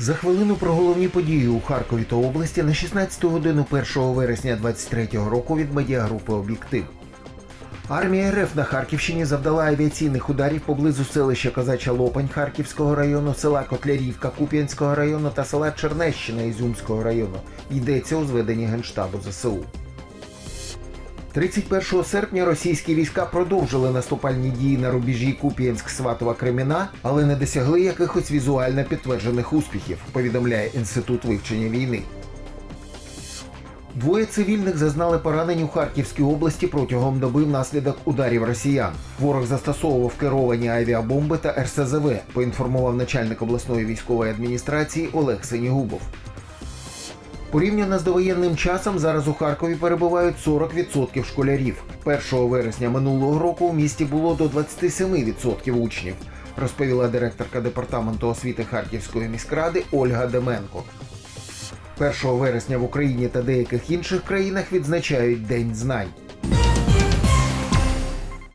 За хвилину про головні події у Харкові та області на 16 годину 1 вересня 23-го року від медіагрупи Об'єктив. Армія РФ на Харківщині завдала авіаційних ударів поблизу селища Казача Лопань Харківського району, села Котлярівка Куп'янського району та села Чернещина Ізюмського району. Йдеться у зведенні Генштабу ЗСУ. 31 серпня російські війська продовжили наступальні дії на рубежі Куп'янськ-Сватова Креміна, але не досягли якихось візуально підтверджених успіхів, повідомляє Інститут вивчення війни. Двоє цивільних зазнали поранень у Харківській області протягом доби внаслідок ударів росіян. Ворог застосовував керовані авіабомби та РСЗВ, поінформував начальник обласної військової адміністрації Олег Синігубов. Порівняно з довоєнним часом зараз у Харкові перебувають 40% школярів. 1 вересня минулого року у місті було до 27% учнів, розповіла директорка департаменту освіти Харківської міськради Ольга Деменко. 1 вересня в Україні та деяких інших країнах відзначають День знань.